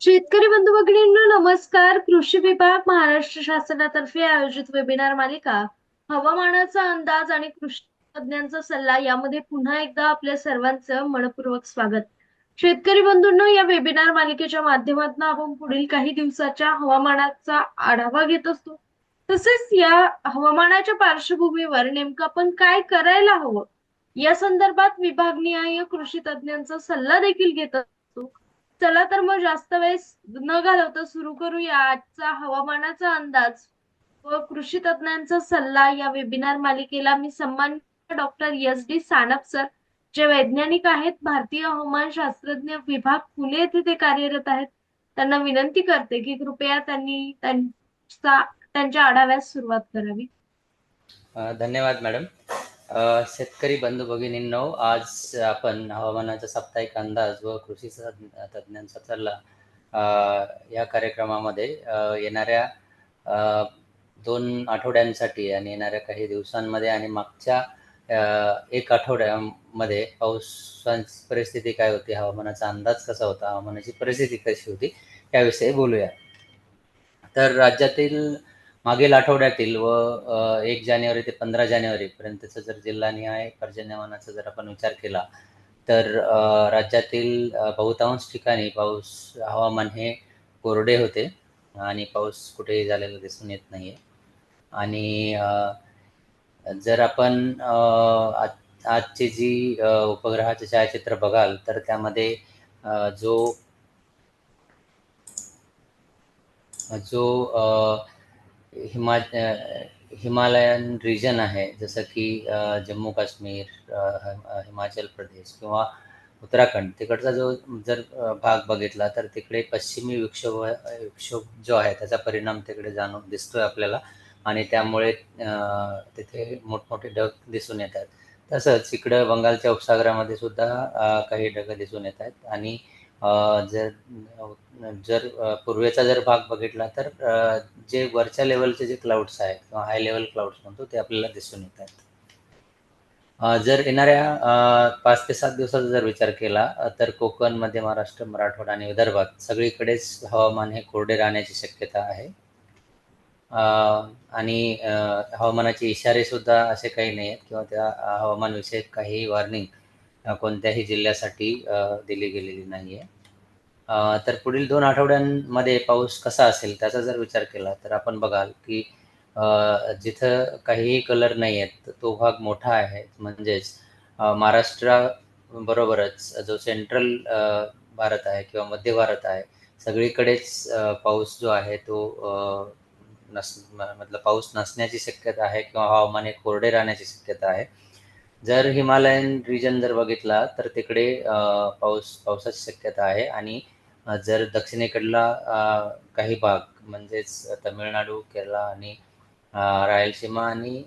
शेतकरी बंधू भगिनींना नमस्कार. कृषी विभाग महाराष्ट्र शासनातर्फे आयोजित वेबिनार मालिका हवामानाचा अंदाज आणि कृषी तज्ञांचा सल्ला यामध्ये पुन्हा एकदा आपल्या सर्वांचं मनपूर्वक स्वागत. शेतकरी बंधूंना या वेबिनार मालिकेच्या माध्यमातून आपण पुढील काही दिवसाच्या हवामानाचा आढावा घेत असतो. तसेच या हवामानाच्या पार्श्वभूमीवर नेमकं आपण काय करायला हवं? या संदर्भात विभागनिहाय कृषी तज्ञांचा सल्ला देखील घेत असतो चला तर मग जास्त वेळ न घालवता सुरू करूया आजचा हवामानाचा अंदाज व कृषी तज्ज्ञांचा सल्ला. या वेबिनार मालिकेला मी सन्मान doctor S D Sanap sir जे वैज्ञानिक आहेत भारतीय हवामान शास्त्रज्ञ विभाग पुणे येथे ते कार्यरत आहेत. त्यांना विनंती करते की कृपया त्यांनी त्यांचा त्यांच्या आढाव्यास सुरुवात करावी. धन्यवाद मॅडम. शेतकरी बंधू भगिनींनो आज आपण हवामानाचा साप्ताहिक अंदाज व कृषी तज्ज्ञांचा सल्ला या कार्यक्रमामध्ये येणाऱ्या दोन आठवड्यांसाठी आणि येणाऱ्या काही दिवसांमध्ये आणि मागच्या एक आठवड्यामध्ये पावसाची परिस्थिती काय होती हवामानाचा अंदाज कसा होता हवामानाची परिस्थिती कशी होती याविषयी बोलूया. तर राज्यातील मागील आठवड्यातील व एक जानेवारी ते पंधरा जानेवारीपर्यंतचा जर जिल्हानिहाय पर्जन्यमानाचा जर आपण विचार केला तर राज्यातील बहुतांश ठिकाणी पाऊस हवामान हे कोरडे होते आणि पाऊस कुठेही झालेला दिसून येत नाही आहे आणि जर आपण आजची जी उपग्रहाचे छायाचित्र बघाल तर त्यामध्ये जो जो हिमा हिमालयन रिजन आहे. जसं की जम्मू काश्मीर हिमाचल प्रदेश किंवा उत्तराखंड. तिकडचा जो जर भाग बघितला तर तिकडे पश्चिमी विक्षोभ विक्षोभ जो आहे त्याचा परिणाम तिकडे जाणून दिसतोय आपल्याला. आणि त्यामुळे तिथे मोठमोठे ढग दिसून येत आहेत तसंच इकडं बंगालच्या उपसागरामध्ये सुद्धा काही ढग दिसून येत आहेत आणि जर जर पूर्वेचा जर भाग बघितला तर जे वरच्या लेवलचे जे क्लाउड्स आहेत किंवा हाय लेवल क्लाउड्स म्हणतो ते आपल्याला दिसून येत आहेत. जर येणाऱ्या पाच ते सात दिवसाचा जर विचार केला तर कोकण मध्य महाराष्ट्र मराठवाडा आणि विदर्भात सगळीकडेच हवामान हे कोरडे राहण्याची शक्यता आहे. आणि हवामानाचे इशारे सुद्धा असे काही नाही आहेत किंवा त्या हवामानविषयक काही वॉर्निंग कोणत्याही जिल्ह्यासाठी दिली गेलेली नाही आहे तर पुढील दोन आठवड्यांमध्ये पाऊस कसा असेल त्याचा जर विचार केला तर आपण बघाल की जिथं काहीही कलर नाही आहेत तो भाग मोठा आहे. म्हणजेच महाराष्ट्राबरोबरच जो सेंट्रल भारत आहे किंवा मध्य भारत आहे सगळीकडेच पाऊस जो आहे तो नस मतलब पाऊस नसण्याची शक्यता आहे किंवा हवामान हे कोरडे राहण्याची शक्यता आहे. जर हिमालयन रिजन जर बघितला तर तिकडे पाऊस पावसाची शक्यता आहे. आणि जर दक्षिणेकडला काही भाग म्हणजेच तमिळनाडू केरळ आणि रायलसीमा आणि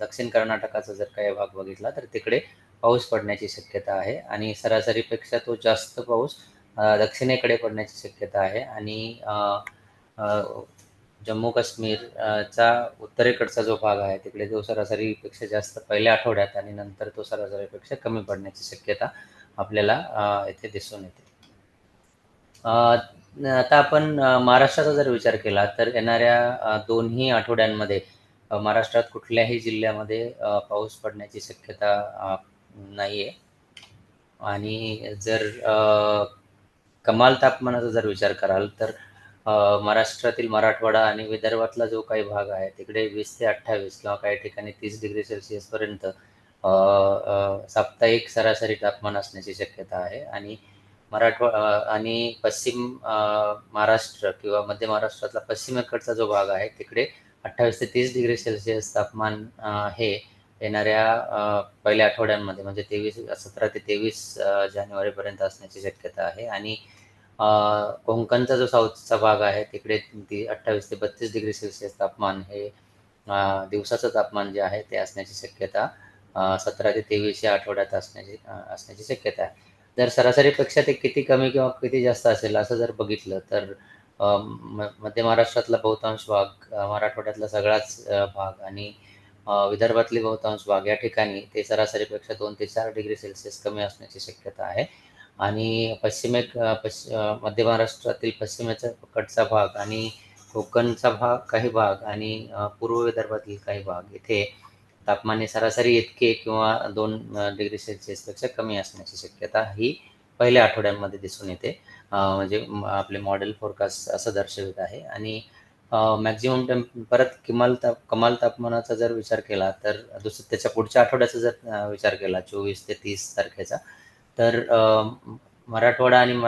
दक्षिण कर्नाटकाचा जर काही भाग बघितला तर तिकडे पाऊस पडण्याची शक्यता आहे. आणि सरासरीपेक्षा तो जास्त पाऊस दक्षिणेकडे पडण्याची शक्यता आहे. आणि जम्मू काश्मीरचा उत्तरेकडचा जो भाग आहे तिकडे जो सरासरीपेक्षा जास्त पहिल्या आठवड्यात आणि नंतर तो सरासरीपेक्षा कमी पडण्याची शक्यता आपल्याला येथे दिसून येते. आता आपण महाराष्ट्राचा जर विचार केला तर येणाऱ्या दोन्ही आठवड्यांमध्ये महाराष्ट्रात कुठल्याही जिल्ह्यामध्ये पाऊस पडण्याची शक्यता नाही आहे आणि जर कमाल तापमानाचा जर विचार कराल तर महाराष्ट्रातील मराठवाडा आणि विदर्भातला जो काही भाग आहे तिकडे वीस ते अठ्ठावीस किंवा काही ठिकाणी तीस डिग्री सेल्सिअसपर्यंत साप्ताहिक सरासरी तापमान असण्याची शक्यता आहे. आणि मराठवा आणि पश्चिम महाराष्ट्र किंवा मध्य महाराष्ट्रातला पश्चिमेकडचा जो भाग आहे तिकडे अठ्ठावीस ते तीस डिग्री सेल्सिअस तापमान हे येणाऱ्या पहिल्या आठवड्यांमध्ये म्हणजे तेवीस सतरा ते तेवीस जानेवारीपर्यंत असण्याची शक्यता आहे. आणि कोंकणचा जो साऊथचा भाग आहे तिकडे ती अठ्ठावीस ते बत्तीस डिग्री सेल्सिअस तापमान हे दिवसाचं तापमान जे आहे ते असण्याची शक्यता सतरा ते तेवीस या आठवड्यात असण्याची असण्याची शक्यता आहे. जर सरासरीपेक्षा ते किती कमी किंवा किती जास्त असेल असं जर बघितलं तर मध्य महाराष्ट्रातला बहुतांश भाग मराठवाड्यातला सगळाच भाग आणि विदर्भातली बहुतांश भाग या ठिकाणी ते सरासरीपेक्षा दोन ते चार डिग्री सेल्सिअस कमी असण्याची शक्यता आहे. आणि पश्चिमेक अ, पश्च मध्य महाराष्ट्रातील पश्चिमेचा कडचा भाग आणि कोकणचा भाग काही भाग आणि पूर्व विदर्भातील काही भाग. येथे तापमान हे सरासरी इतके किंवा दोन डिग्री सेल्सिअसपेक्षा कमी असण्याची शक्यता ही पहिल्या आठवड्यांमध्ये दिसून येते. म्हणजे आपले मॉडेल फोरकास्ट असं दर्शवित आहे. आणि मॅक्झिमम टेम्प परत किमाल ताप कमाल तापमानाचा जर विचार केला तर दुसरं त्याच्या पुढच्या आठवड्याचा जर विचार केला चोवीस ते तीस तारखेचा तर मराठवाडा आणि म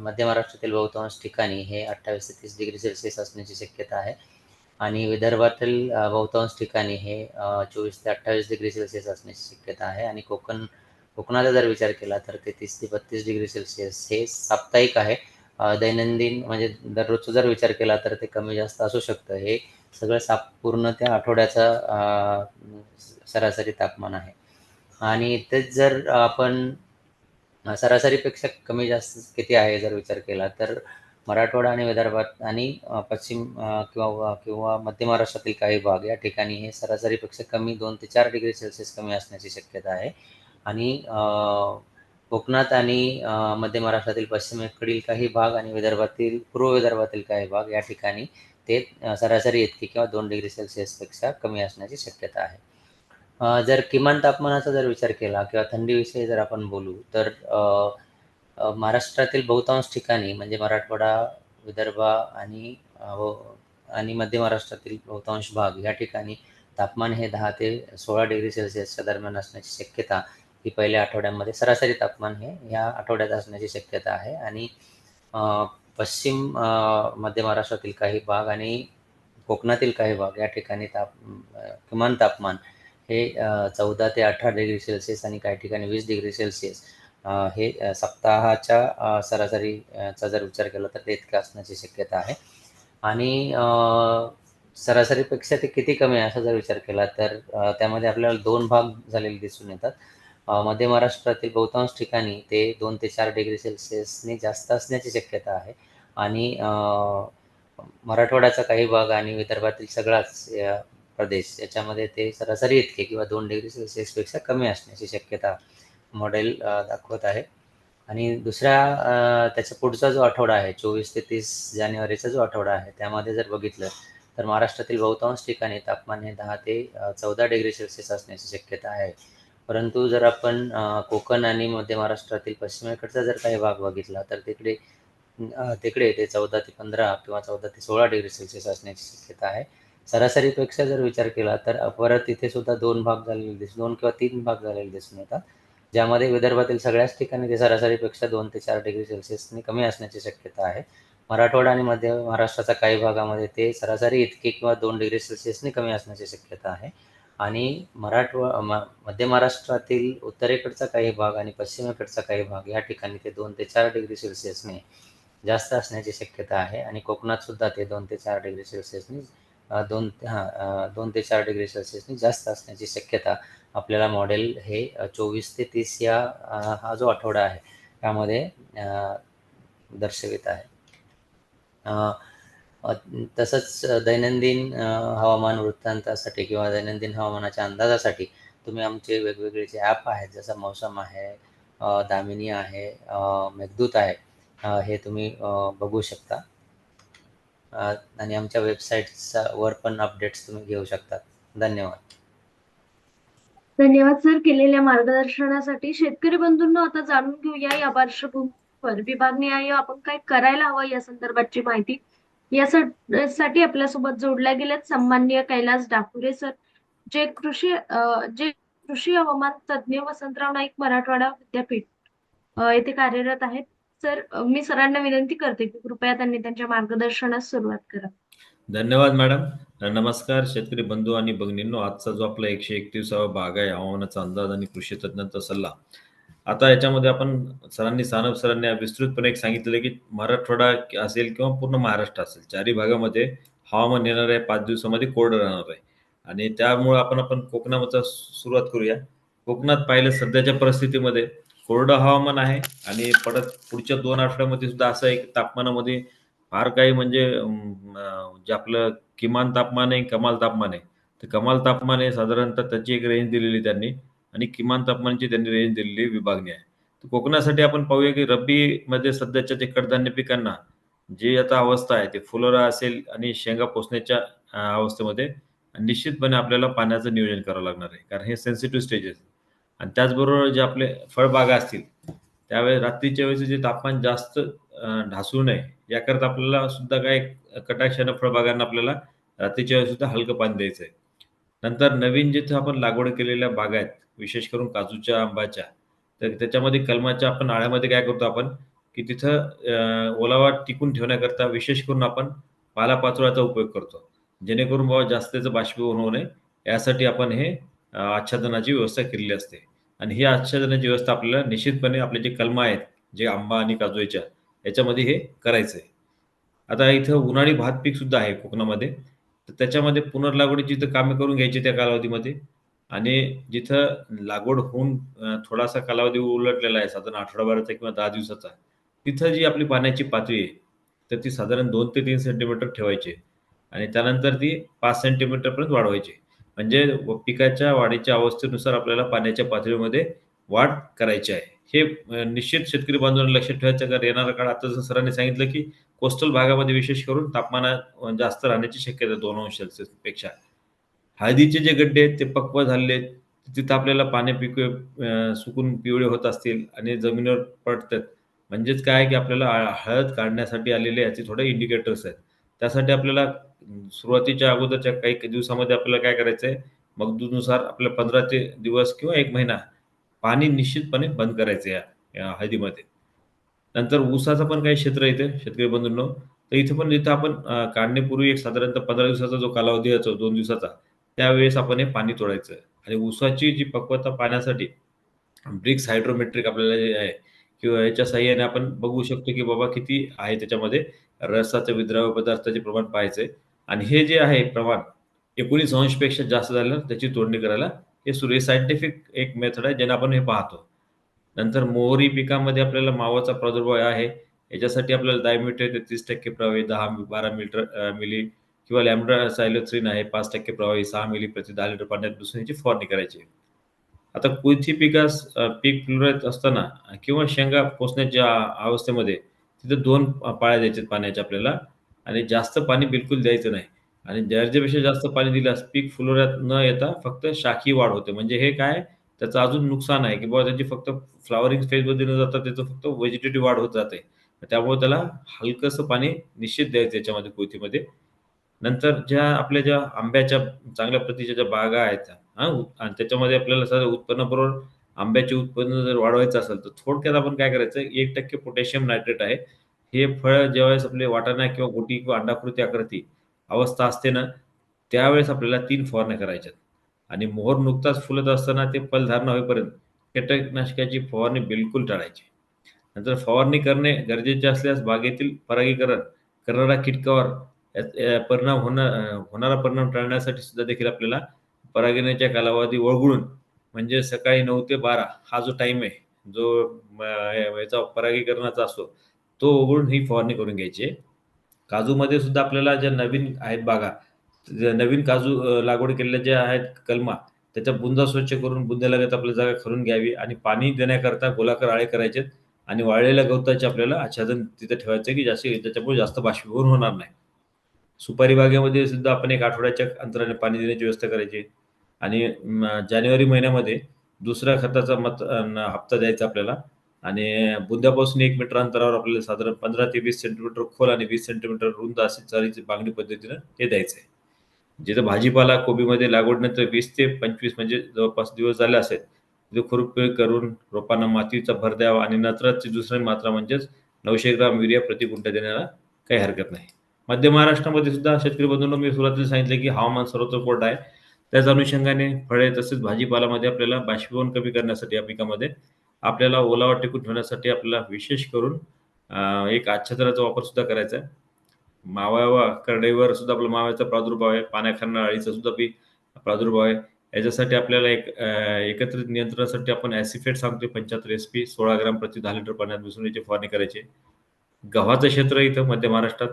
मध्य महाराष्ट्रातील बहुतांश ठिकाणी हे अठ्ठावीस ते तीस डिग्री सेल्सिअस असण्याची शक्यता आहे. आणि विदर्भातील बहुतांश ठिकाणी हे चोवीस ते अठ्ठावीस डिग्री सेल्सिअस असण्याची शक्यता आहे. आणि कोकण कोकणाचा जर विचार केला तर ते तीस ते बत्तीस डिग्री सेल्सिअस हे साप्ताहिक आहे. दैनंदिन म्हणजे दररोजचा जर विचार केला तर ते कमी जास्त असू शकतं. हे सगळं साप पूर्ण त्या आठवड्याचा सरासरी तापमान आहे. आणि तेच जर आपण सरासरीपेक्षा कमी जास्त किती आहे जर विचार केला तर मराठवाडा आणि विदर्भात आणि पश्चिम किंवा किंवा मध्य महाराष्ट्रातील काही भाग या ठिकाणी हे सरासरीपेक्षा कमी दोन ते चार डिग्री सेल्सिअस कमी असण्याची शक्यता आहे. आणि कोकणात आणि मध्य महाराष्ट्रातील पश्चिमेकडील काही भाग आणि विदर्भातील पूर्व विदर्भातील काही भाग या ठिकाणी ते सरासरी इतकी किंवा दोन डिग्री सेल्सिअसपेक्षा कमी असण्याची शक्यता आहे. जर किमान तापमानाचा जर विचार केला किंवा थंडीविषयी जर आपण बोलू तर महाराष्ट्रातील बहुतांश ठिकाणी म्हणजे मराठवाडा, विदर्भ आणि हो, आणि मध्य महाराष्ट्रातील बहुतांश भाग या ठिकाणी तापमान हे दहा ते 16 डिग्री सेल्सिअसच्या दरम्यान असण्याची शक्यता ही पहिल्या आठवड्यामध्ये सरासरी तापमान हे या आठवड्यात असण्याची शक्यता आहे. आणि पश्चिम मध्य महाराष्ट्रातील काही भाग आणि कोकणातील काही भाग या ठिकाणी ताप किमान तापमान हे चौदा ते 18 डिग्री सेल्सिअस आणि काही ठिकाणी वीस डिग्री सेल्सिअस हे सप्ताहाच्या सरासरीचा जर विचार केला तर ते इतकं असण्याची शक्यता आहे आणि सरासरीपेक्षा ते किती कमी आहे असा जर विचार केला तर त्यामध्ये आपल्याला दोन भाग झालेले दिसून येतात. मध्य महाराष्ट्रातील बहुतांश ठिकाणी ते दोन ते चार डिग्री सेल्सिअसने जास्त असण्याची शक्यता आहे आणि मराठवाड्याचा काही भाग आणि विदर्भातील सगळाच प्रदेश याच्यामध्ये ते सरासरी इतके किंवा दोन डिग्री सेल्सिअसपेक्षा कमी असण्याची शक्यता मॉडेल दाखवत आहे आणि दुसऱ्या त्याच्या पुढचा जो आठवडा आहे 24 ते तीस जानेवारीचा जो आठवडा आहे त्यामध्ये जर बघितलं तर महाराष्ट्रातील बहुतांश ठिकाणी तापमान हे दहा ते चौदा डिग्री सेल्सिअस असण्याची शक्यता आहे. परंतु जर आपण कोकण आणि मध्य महाराष्ट्रातील पश्चिमेकडचा जर काही भाग बघितला तर तिकडे तिकडे ते 14 ते 15 किंवा 14 ते 16 डिग्री सेल्सिअस असण्याची शक्यता आहे. सरासरीपेक्षा जर विचार केला तर अ, तिथे सुद्धा दोन भाग झालेले दिस दोन किंवा तीन भाग झालेले दिसून येतात. ज्यामध्ये विदर्भातील सगळ्याच ठिकाणी ते सरासरीपेक्षा दोन ते चार डिग्री सेल्सिअसने कमी असण्याची शक्यता आहे. मराठवाडा आणि मध्य महाराष्ट्राच्या काही भागामध्ये ते सरासरी इतके किंवा दोन डिग्री सेल्सिअसने कमी असण्याची शक्यता आहे आणि मराठवा म मध्य महाराष्ट्रातील उत्तरेकडचा काही भाग आणि पश्चिमेकडचा काही भाग या ठिकाणी ते दोन ते चार डिग्री सेल्सिअसने जास्त असण्याची शक्यता आहे आणि कोकणात सुद्धा ते दोन ते चार डिग्री सेल्सिअसनी दोन हां, दोन ते चार डिग्री सेल्सिअसनी जास्त असण्याची शक्यता आपल्याला मॉडेल हे चोवीस ते तीस या हा जो आठवडा आहे त्यामध्ये दर्शवित आहे. तसंच दैनंदिन हवामान वृत्तांतासाठी किंवा दैनंदिन हवामानाच्या अंदाजासाठी तुम्ही आमचे वेगवेगळे जे ॲप आहेत जसं मौसम आहे, दामिनी आहे, मेघदूत आहे. हे तुम्ही बघू शकता. आणि आमच्या वेबसाईट्सचा वर पण अपडेट्स तुम्ही घेऊ शकता. धन्यवाद. धन्यवाद सर केलेल्या मार्गदर्शनासाठी. शेतकरी बंधूंना आता जाणून घेऊया या पार्श्वभूमीवर विभागनिहाय आपण काय करायला हवं या संदर्भातची माहिती. यासाठी आपल्यासोबत जोडल्या गेल्यात सन्माननीय कैलास डाकुरे सर, जे कृषी जे कृषी हवामान तज्ज्ञ वसंतराव नाईक मराठवाडा विद्यापीठ येथे कार्यरत आहेत. सर मी सरांना विनंती करते की कृपया त्यांनी त्यांच्या मार्गदर्शनास सुरुवात करा धन्यवाद मॅडम. नमस्कार शेतकरी बंधू आणि भगिनींनो. आजचा जो आपला 131वा भाग आहे हवामानाचा अंदाज आणि कृषी तज्ञांचा सल्ला. आता याच्यामध्ये आपण सरांनी सानप सरांनी विस्तृतपणे एक सांगितलेलं की मराठवाडा असेल किंवा पूर्ण महाराष्ट्र असेल चारही भागामध्ये हवामान येणार आहे पाच दिवसामध्ये कोरडं राहणार आहे आणि त्यामुळे आपण आपण कोकणाचा सुरुवात करूया. कोकणात पाहिलं सध्याच्या परिस्थितीमध्ये कोरडं हवामान आहे आणि परत पुढच्या दोन आठवड्यामध्ये सुद्धा असं एक तापमानामध्ये फार काही म्हणजे जे आपलं किमान तापमान आहे, कमाल तापमान आहे. तर कमाल तापमान आहे साधारणतः त्याची एक रेंज दिलेली त्यांनी आणि किमान तापमानाची त्यांनी रेंज दिलेली विभागणी आहे. कोकणासाठी आपण पाहूया की रब्बीमध्ये सध्याच्या जे कडधान्य पिकांना जी आता अवस्था आहे ते फुलोरा असेल आणि शेंगा पोसण्याच्या अवस्थेमध्ये निश्चितपणे आपल्याला पाण्याचं नियोजन करावं लागणार आहे कारण हे सेन्सिटिव्ह स्टेजेस आणि त्याचबरोबर जे आपले फळबागा असतील त्यावेळेस रात्रीच्या वेळेस जे तापमान जास्त ढासू नये याकरता आपल्याला सुद्धा काय कटाक्षानं फळबागांना आपल्याला रात्रीच्या वेळेस सुद्धा हलकं पाणी द्यायचं आहे. नंतर नवीन जिथं आपण लागवड केलेल्या बागा आहेत विशेष करून काजूच्या आंबाच्या तर त्याच्यामध्ये कलमाच्या आपण आळ्यामध्ये काय करतो आपण की तिथं ओलावा टिकून ठेवण्याकरता विशेष करून आपण पालापाचोळ्याचा उपयोग करतो. जेणेकरून बाबा जास्त त्याचं बाष्पीभवन होऊ नये यासाठी आपण हे आच्छादनाची व्यवस्था केलेली असते. आणि ही आच्छादनाची व्यवस्था आपल्याला निश्चितपणे आपले जे कलमं आहेत जे आंबा आणि काजूच्या याच्यामध्ये हे करायचं आहे आता इथं उन्हाळी भात पीक सुद्धा आहे कोकणामध्ये. तर त्याच्यामध्ये पुनर्लागवडीची जिथं कामे करून घ्यायची त्या कालावधीमध्ये. आणि जिथं लागवड होऊन थोडासा कालावधी उलटलेला आहे साधारण आठवडाभराचा किंवा दहा दिवसाचा तिथं जी आपली पाण्याची पातळी आहे तर ती साधारण दोन ते तीन सेंटीमीटर ठेवायची आणि त्यानंतर ती पाच सेंटीमीटरपर्यंत वाढवायची म्हणजे व- पिकाच्या वाढीच्या अवस्थेनुसार आपल्याला पाण्याच्या पातळीमध्ये वाढ करायची आहे. हे निश्चित शेतकरी बांधवांना लक्षात ठेवायचं कारण येणारा काळ आता जसं सरांनी सांगितलं की कोस्टल भागामध्ये विशेष करून तापमानात जास्त राहण्याची शक्यता दोन अंशपेक्षा हळदीचे जे गड्डे आहेत ते पक्व झालेले आहेत. तिथं आपल्याला पाणी पिक सुकून पिवळे होत असतील आणि जमिनीवर पडतात. म्हणजेच काय आहे की आपल्याला हळद काढण्यासाठी आलेले याचे थोडे इंडिकेटर्स आहेत. त्यासाठी आपल्याला सुरुवातीच्या अगोदरच्या काही दिवसामध्ये आपल्याला काय करायचं आहे मगदूनुसार आपल्या पंधरा ते दिवस किंवा एक महिना पाणी निश्चितपणे बंद करायचं या या हळदीमध्ये. नंतर ऊसाचं पण काही क्षेत्र येते शेतकरी बंधूंनो. तर इथे पण इथं आपण काढण्यापूर्वी एक साधारणतः पंधरा दिवसाचा जो कालावधी असतो दोन दिवसाचा त्यावेळेस आपण हे पाणी तोडायचं. आणि ऊसाची जी पक्वता पाण्यासाठी ब्रिक्स हायड्रोमेट्रिक आपल्याला जे आहे किंवा याच्या साह्याने आपण बघू शकतो की बाबा किती आहे त्याच्यामध्ये रसाचं विद्राव्य पदार्थाचे प्रमाण पाहायचंय आणि हे जे आहे प्रमाण एकोणीस अंशपेक्षा जास्त झालं त्याची तोडणी करायला हे सुरू सायंटिफिक एक मेथड आहे ज्याने आपण हे पाहतो. नंतर मोहरी पिकामध्ये आपल्याला मावाचा प्रादुर्भाव आहे. याच्यासाठी आपल्याला डायमिटर तीस टक्के प्रवाही दहा बारा मिलिटर मिली किंवा लॅमडा सायलोथ्रीन आहे पाच टक्के प्रवाही सहा मिली प्रति दहा लिटर पाण्यात दुसऱ्याची फवारणी करायची. आता कोणती पिकास पीक फ्लुरत असताना किंवा शेंगा पोसण्याच्या अवस्थेमध्ये तिथं दोन पाळ्या द्यायच्यात पाण्याच्या आपल्याला. आणि जास्त पाणी बिलकुल द्यायचं नाही. आणि गरजेपेक्षा जास्त पाणी दिल्यास पीक फुलोऱ्यात न येता फक्त शाखी वाढ होते. म्हणजे हे काय? त्याचं अजून नुकसान आहे की बाबा त्याची फक्त फ्लॉवरिंग फेजमध्ये न जाता त्याचं फक्त व्हेजिटेटिव्ह वाढ होत जाते. त्यामुळे त्याला हलकंसं पाणी निश्चित द्यायचं याच्यामध्ये कोथीमध्ये नंतर ज्या आपल्या ज्या आंब्याच्या चांगल्या प्रतीच्या ज्या बागा आहेत हा आणि त्याच्यामध्ये आपल्याला सर उत्पन्नाबरोबर आंब्याचे उत्पन्न जर वाढवायचं असेल तर थोडक्यात आपण काय करायचं एक टक्के पोटॅशियम नायट्रेट आहे. हे फळ ज्यावेळेस आपले वाटाणा किंवा गोटी किंवा अंडाकृती आकृती अवस्था असते ना त्यावेळेस आपल्याला तीन फवारण्या करायच्यात आणि मोहर नुकताच फुलत असताना ते फलधारणा होईपर्यंत कीटकनाशकाची फवारणी बिलकुल टाळायची. नंतर फवारणी करणे गरजेचे असल्यास बागेतील परागीकरण करणारा कीटकावर परिणाम होणार होणारा परिणाम टाळण्यासाठी सुद्धा देखील आपल्याला परागीण्याच्या कालावधी वळगुळून म्हणजे सकाळी नऊ ते बारा हा जो टाइम आहे जो याचा परागीकरणाचा असतो तो उघडून ही फवारणी करून घ्यायची आहे. काजूमध्ये सुद्धा आपल्याला ज्या नवीन आहेत बागा ज्या नवीन काजू लागवड केलेल्या ज्या आहेत कलमा त्याच्या बुंदा स्वच्छ करून बुंद्यालगत आपल्या जागा खरून घ्यावी आणि पाणी देण्याकरता गोलाकार आळे करायचे आणि वाळलेल्या गवताचे आपल्याला आच्छादन तिथे ठेवायचं की जास्त त्याच्यामुळे जास्त बाष्पीभवन होणार नाही. सुपारी बागेमध्ये सुद्धा आपण एक आठवड्याच्या अंतराने पाणी देण्याची व्यवस्था करायची आणि जानेवारी महिन्यामध्ये दुसऱ्या खताचा मत हप्ता द्यायचा आपल्याला. आणि बुंद्यापासून एक मीटर अंतरावर आपल्याला साधारण पंधरा ते वीस सेंटीमीटर खोल आणि वीस सेंटीमीटर रुंद अशी चारीची बांगडी पद्धतीनं हे द्यायचं आहे जिथं भाजीपाला कोबीमध्ये लागवडनंतर वीस ते पंचवीस म्हणजे जवळपास दिवस झाले असेल तिथे खुरपी करून रोपांना मातीचा भर द्यावा आणि नत्राची दुसरी मात्रा म्हणजेच नऊशे ग्राम युरिया प्रति गुंठ देण्याला काही हरकत नाही. मध्य महाराष्ट्रामध्ये सुद्धा शेतकरी बंधूंना मी सुरुवातीला सांगितलं की हवामान सर्वत्र कोरडं आहे. त्याच अनुषंगाने फळे तसेच भाजीपालामध्ये आपल्याला बाष्पीभवन कमी करण्यासाठी या पिकामध्ये आपल्याला ओलावा टिकून ठेवण्यासाठी आपल्याला विशेष करून एक आच्छादनाचा वापर सुद्धा करायचा आहे. मावा करडईवर सुद्धा आपला माव्याचा प्रादुर्भाव आहे. पाण्याखाना अळीचा सुद्धा पी प्रादुर्भाव आहे. याच्यासाठी आपल्याला एक एकत्रित नियंत्रणासाठी आपण ॲसिफेट सांगतोय. पंच्याहत्तर एस पी सोळा ग्राम प्रति दहा लिटर पाण्यात मिसळून फवारणी करायची गव्हाचं क्षेत्र इथं मध्य महाराष्ट्रात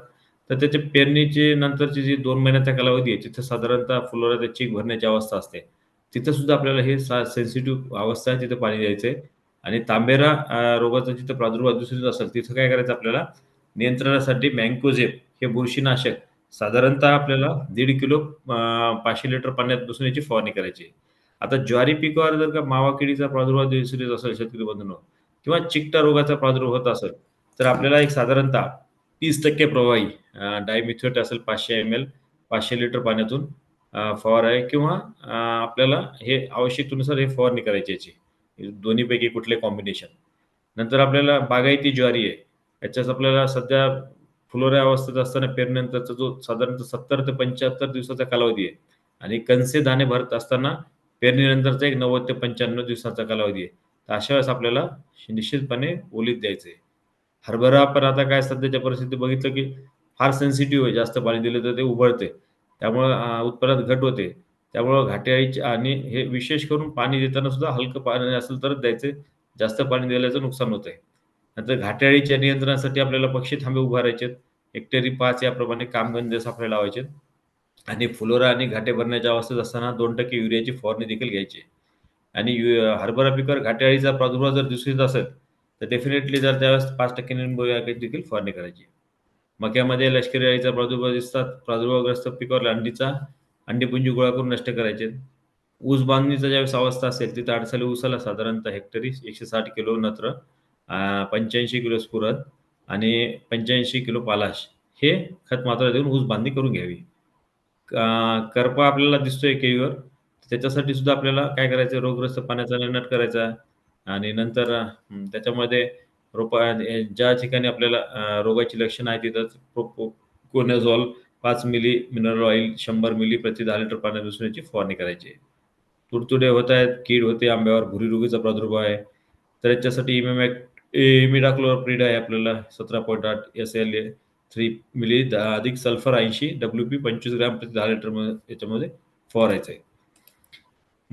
तर त्याचे पेरणीचे नंतरची जी दोन महिन्याचा कालावधी आहे तिथं साधारणतः फुलोरा चीक भरण्याची अवस्था असते. तिथं सुद्धा आपल्याला हे सेन्सिटिव्ह अवस्था आहे तिथं पाणी द्यायचं आहे आणि तांबेरा रोगाचा जिथं प्रादुर्भाव दिसून असेल तिथं काय करायचं आपल्याला? नियंत्रणासाठी मँकोझेप हे बुरशीनाशक साधारणतः आपल्याला दीड किलो पाचशे लिटर पाण्यात बसून याची फवारणी करायची. आता ज्वारी पिकावर जर का मावा किडीचा प्रादुर्भाव दिसून येत असेल शेतकरी बंधूंनो किंवा चिकटा रोगाचा प्रादुर्भाव होत असेल तर आपल्याला एक साधारणतः तीस टक्के प्रवाही डायमिथ्योट असेल पाचशे एम एल पाचशे लिटर पाण्यातून फवार आहे किंवा आपल्याला हे आवश्यकतेनुसार हे फवारणी करायची याची. दोन्हीपैकी कुठले कॉम्बिनेशन नंतर आपल्याला बागायती ज्वारी आहे. याच्यात आपल्याला सध्या फुलोऱ्या अवस्थेत असताना पेरणीनंतरचा जो साधारणतः सत्तर ते पंच्याहत्तर दिवसाचा कालावधी आहे. आणि कणसे दाणे भरत असताना पेरणीनंतरचा एक नव्वद ते पंच्याण्णव दिवसाचा कालावधी आहे. तर अशा वेळेस आपल्याला निश्चितपणे ओलीत द्यायचं आहे. हरभरा पण आता काय सध्याच्या परिस्थितीत बघितलं की फार सेन्सिटिव्ह आहे जास्त पाणी दिलं तर ते उभळते त्यामुळं उत्पन्नात घट होते. त्यामुळं घाटेआळीची आणि हे विशेष करून पाणी देताना सुद्धा हलकं पाणी असेल तर द्यायचे. जास्त पाणी दिल्याचं नुकसान होत आहे नंतर घाटेआळीच्या नियंत्रणासाठी आपल्याला पक्षी थांबे उभारायचे हेक्टरी पाच याप्रमाणे कामगंजे आपल्याला लावायचे. आणि फुलोरा आणि घाटे भरण्याच्या अवस्थेत असताना दोन टक्के युरियाची फवारणी देखील घ्यायची. आणि यु- हरभरा पिकावर घाटेआळीचा प्रादुर्भाव जर दिसून येत असेल तर डेफिनेटली जर त्यावेळेस पाच टक्के निंबू देखील फवारणी करायची मक्यामध्ये लष्करी अळीचा प्रादुर्भाव दिसतात प्रादुर्भावग्रस्त पिकावर अंडीचा अंडीपुंजी गोळा करून नष्ट करायचे. ऊस बांधणीचा ज्यावेळेस अवस्था असेल तिथं अडसाली ऊसाला साधारणतः हेक्टरी एकशे साठ किलो नत्र पंच्याऐंशी किलो स्फुरद आणि पंच्याऐंशी किलो पालाश हे खत मात्रा देऊन ऊस बांधणी करून घ्यावी. करपा आपल्याला दिसतोय केळीवर त्याच्यासाठी सुद्धा आपल्याला काय करायचं? रोगग्रस्त पाण्याचा निर्णय करायचा. आणि नंतर त्याच्यामध्ये रोपा ज्या ठिकाणी आपल्याला रोगाची लक्षणं आहेत तिथं कोनेझॉल पाच मिली मिनरल ऑइल शंभर मिली प्रति दहा लिटर पाण्यात मिसळून याची फवारणी करायची तुडतुडे होत आहेत कीड होते आंब्यावर भुरी रोगीचा प्रादुर्भाव आहे. तर याच्यासाठी इमेमॅक इमिडाक्लोप्रिड आहे आपल्याला सतरा पॉईंट आठ S L A three milli अधिक सल्फर ऐंशी डब्ल्यू पी पंचवीस ग्रॅम प्रति दहा लिटर याच्यामध्ये फवारायचं आहे.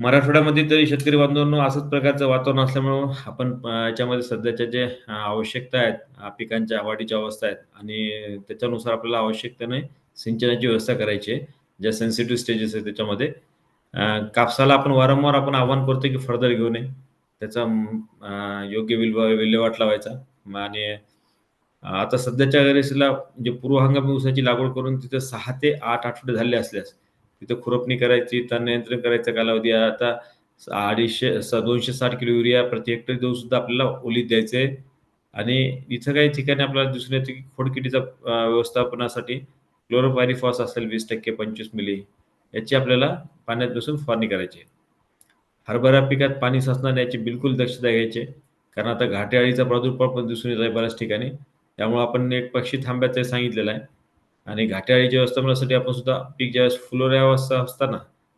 मराठवाड्यामध्ये तरी शेतकरी बांधवांनो असंच प्रकारचं वातावरण असल्यामुळं आपण याच्यामध्ये सध्याच्या जे आवश्यकता आहेत पिकांच्या वाढीच्या अवस्था आहेत आणि त्याच्यानुसार आपल्याला आवश्यकतेने सिंचनाची व्यवस्था करायची आहे. ज्या सेन्सिटिव्ह स्टेजेस आहेत त्याच्यामध्ये कापसाला आपण वारंवार आपण आव्हान करतो की फर्दर घेऊ नये. त्याचा योग्य विल्व विल्हेवाट लावायचा. आणि आता सध्याच्या रेसीला जे म्हणजे पूर्व हंगामी ऊसाची लागवड करून तिथे सहा ते आठ आठवडे झाले असल्यास तिथं खुरपणी करायची तण नियंत्रण करायचा कालावधी आहे. आता अडीचशे स- दोनशे साठ किलो युरिया प्रति हेक्टर देऊन सुद्धा आपल्याला ओलीत द्यायचे आणि इथं काही ठिकाणी आपल्याला दिसून येतं की खोडकिडीचा व्यवस्थापनासाठी क्लोरोपायरिफॉस असेल वीस टक्के पंचवीस मिली याची आपल्याला पाण्यात बसून फवारणी करायची आहे. हरभरा पिकात पाणी साचणार नाही याची बिलकुल दक्षता घ्यायची आहे. कारण आता घाटे अळीचा प्रादुर्भाव पण दिसून येत आहे बऱ्याच ठिकाणी. त्यामुळे आपण एक पक्षी थांब्याचं सांगितलेलं आहे. आणि घाटे अळीच्या व्यवस्थापनासाठी आपण सुद्धा पीक ज्यावेळेस फुलोऱ्या अवस्था असताना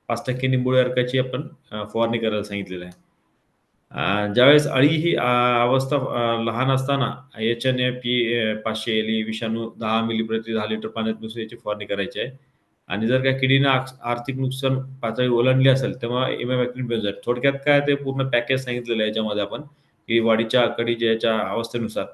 पाच टक्के निंबोळी अर्काची आपण फवारणी करायला सांगितलेलं आहे. ज्यावेळेस अळी ही अवस्था लहान असताना एच एन ए पी पाचशे ई विषाणू दहा मिली प्रति दहा लिटर पाण्यात मिसळून याची फवारणी करायची आहे. आणि जर काय किडीनं आर्थिक नुकसान पातळी ओलांडली असेल तेव्हा इमेमॅक्टिन बेन्झाईट थोडक्यात काय ते पूर्ण पॅकेज सांगितलेलं आहे याच्यामध्ये आपण की वाढीच्या आकडीच्या याच्या अवस्थेनुसार.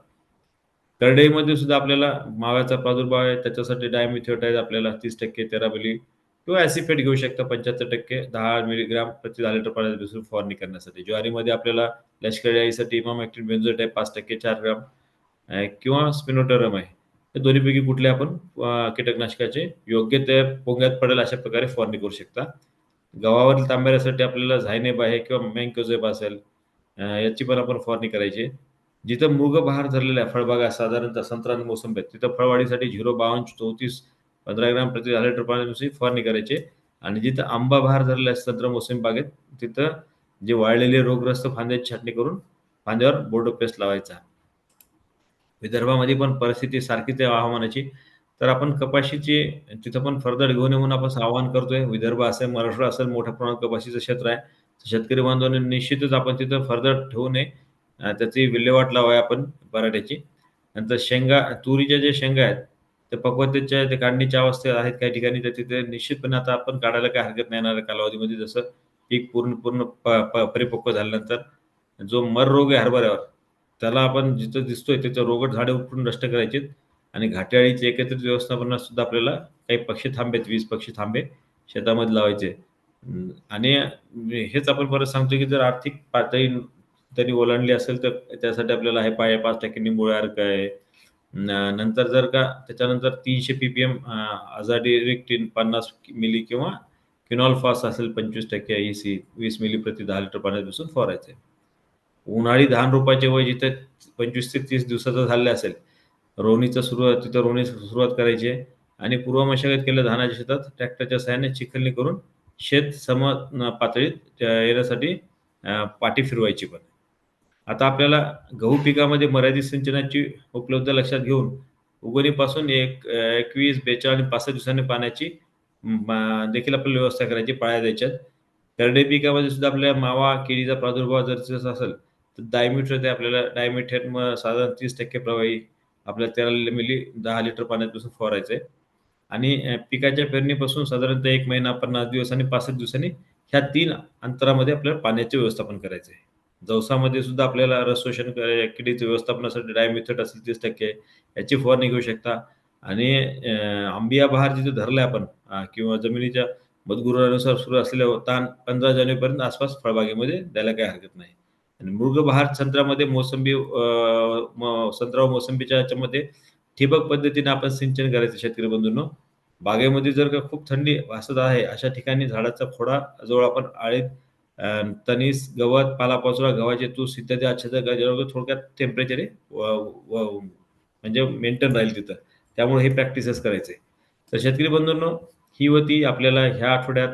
करडईमध्ये सुद्धा आपल्याला माव्याचा प्रादुर्भाव आहे. त्याच्यासाठी डायमिथिओटाईज आपल्याला तीस टक्के तेरा मिली किंवा ॲसिफेट घेऊ शकता पंच्याहत्तर टक्के दहा मिलीग्राम प्रति दहा लिटर पाण्यात मिसळून फवारणी करण्यासाठी. ज्वारीमध्ये आपल्याला लष्करी आईसाठी इमामॅक्टिन बेन्झोएट पाच टक्के चार ग्राम किंवा स्पिनोटरम आहे. हे दोन्हीपैकी कुठले आपण कीटकनाशकाचे योग्य ते पोंग्यात पडेल अशा प्रकारे फवारणी करू शकता. गव्हावरील तांबेऱ्यासाठी आपल्याला झायनेब आहे किंवा मँकोझेब असेल याची पण आपण फवारणी करायची जिथं मृग बहार धरलेला आहे फळबागा साधारणतः संत्रा आणि मोसंबी आहेत, तिथं फळवाढीसाठी झिरो बावन्न चौतीस पंधरा ग्राम प्रति दहा लिटर पाण्यानुसार फवारणी करायची आणि जिथं आंबा बहार धरलेला आहे संत्रा मोसंबी बागेत तिथं जे वाळलेले रोगग्रस्त फांद्याची छाटणी करून फांद्यावर बोर्ड पेस्ट लावायचा. विदर्भामध्ये पण परिस्थिती सारखीच आहे हवामानाची. तर आपण कपाशीची तिथं पण फर्दर घेऊन येऊन आपण आवाहन करतोय. विदर्भ असेल मराठवाडा असेल मोठ्या प्रमाणात कपाशीचं क्षेत्र आहे. शेतकरी बांधवांनी निश्चितच आपण तिथं फर्दर ठेवू नये. त्याची विल्हेवाट लावाय आपण पराठ्याची. नंतर शेंगा तुरीच्या ज्या शेंगा आहेत ते पकवतेच्या ते काढणीच्या अवस्थेत आहेत काही ठिकाणी तर तिथे निश्चितपणे आता आपण काढायला काय हरकत नाही येणार कालावधीमध्ये. जसं पीक पूर्ण पूर्ण प- प- परिपक्व झाल्यानंतर जो मर रोग आहे हरभऱ्यावर त्याला आपण जिथं दिसतोय तिथं रोगट झाडे उपटून नष्ट करायचे आणि घाट्याळीचे एकत्रित व्यवस्थापनात सुद्धा आपल्याला काही पक्षी थांबेत वीस पक्षी थांबे शेतामध्ये लावायचे. आणि हेच आपण परत सांगतो की जर आर्थिक पातळी त्यांनी ओलांडली असेल तर त्यासाठी आपल्याला हे पाय पाच टक्क्यांनी निंबोळी अर्क आहे. न- नंतर जर का त्याच्यानंतर तीनशे पीपीएम अझाडिरेक्टिन पन्नास मिली किंवा क्विनॉल फास्ट असेल पंचवीस टक्के ई सी वीस मिली प्रति दहा लिटर पाण्यात बसून फवारायचे उन्हाळी धान रोपाचे वय जिथे पंचवीस ते तीस दिवसाचं झाले असेल रोवणीचं सुरुवात तिथं रोवणी सुरुवात करायची आहे. आणि पूर्व मशागत केल्या धानाच्या शेतात ट्रॅक्टरच्या सहाय्याने चिखलणी करून शेत सम पातळीत येण्यासाठी पाठी फिरवायची पण. आता आपल्याला गहू पिकामध्ये मर्यादित सिंचनाची उपलब्ध लक्षात घेऊन उगवणीपासून एक एकवीस बेचाळीस आणि पासष्ट दिवसांनी पाण्याची देखील आपल्याला व्यवस्था करायची पाळ्या द्यायच्यात. करडे पिकामध्ये सुद्धा आपल्या मावा किडीचा प्रादुर्भाव जर असेल तर डायमीटर ते आपल्याला डायमीटर मग साधारण तीस टक्के प्रवाही आपल्याला तेरा मिली दहा लिटर पाण्यापासून फवारायचं आहे आणि पिकाच्या पेरणीपासून साधारणतः एक महिना पन्नास दिवस आणि पासष्ट दिवसांनी ह्या तीन अंतरामध्ये आपल्याला पाण्याचे व्यवस्थापन करायचं आहे जवसामध्ये सुद्धा आपल्याला रस शोषण किडीचं व्यवस्थापनासाठी डायमिथेट असेल तीस टक्के याची फवारणी घेऊ शकता. आणि आंबिया बहार जिथे धरलाय आपण किंवा जमिनीच्या मधगुरानुसार सुरू असलेल्या ताण पंधरा जानेवारीपर्यंत आसपास फळबागेमध्ये द्यायला काही हरकत नाही. आणि मृग बहार संत्र्यामध्ये मोसंबी संत्रा व मोसंबीच्या याच्यामध्ये ठिबक पद्धतीने आपण सिंचन करायचं शेतकरी बंधूंनो. बागेमध्ये जर का खूप थंडी वासत आहे अशा ठिकाणी झाडाचा खोडा जवळ आपण आळीत अं, गवत पालापाचोळा गव्हाचे तूस इत्यादी आच्छादक जेणेकरून थोडक्यात टेम्परेचर म्हणजे मेंटेन राहील तिथं. त्यामुळे हे प्रॅक्टिसेस करायचे. तर शेतकरी बंधूंनो ही होती आपल्याला ह्या आठवड्यात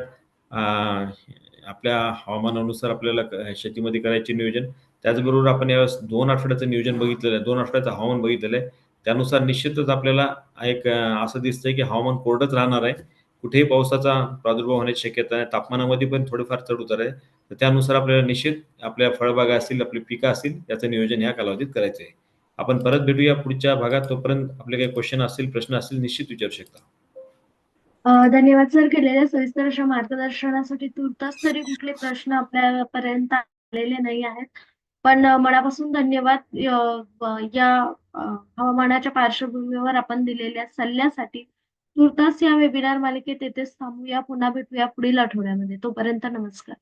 आपल्या हवामानानुसार आपल्याला शेतीमध्ये करायचे नियोजन. त्याचबरोबर आपण यावेळेस दोन आठवड्याचं नियोजन बघितलेलं आहे. दोन आठवड्याचं हवामान बघितलेलं आहे. त्यानुसार निश्चितच आपल्याला एक असं दिसतंय की हवामान कोरडंच राहणार आहे. कुठेही पावसाचा प्रादुर्भाव होण्याची शक्यता आहे तापमानामध्ये पण थोडेफार चढ उतार आहे. तर त्यानुसार आपल्याला निश्चित आपल्या फळबागा असतील आपली पिकं असतील याचं नियोजन ह्या कालावधीत करायचं आहे. आपण परत भेटूया पुढच्या भागात. तोपर्यंत आपले काही क्वेश्चन असतील प्रश्न असतील निश्चित विचारू शकता. धन्यवाद सर केलेल्या सविस्तर अशा मार्गदर्शनासाठी. तुर्तास तरी कुठले प्रश्न आपल्यापर्यंत आलेले नाही आहेत. पण मनापासून धन्यवाद. या हवामानाच्या पार्श्वभूमीवर आपण दिलेल्या सल्ल्यासाठी. तुर्तास या वेबिनार मालिकेत येथेच थांबूया. पुन्हा भेटूया पुढील आठवड्यामध्ये. तोपर्यंत नमस्कार.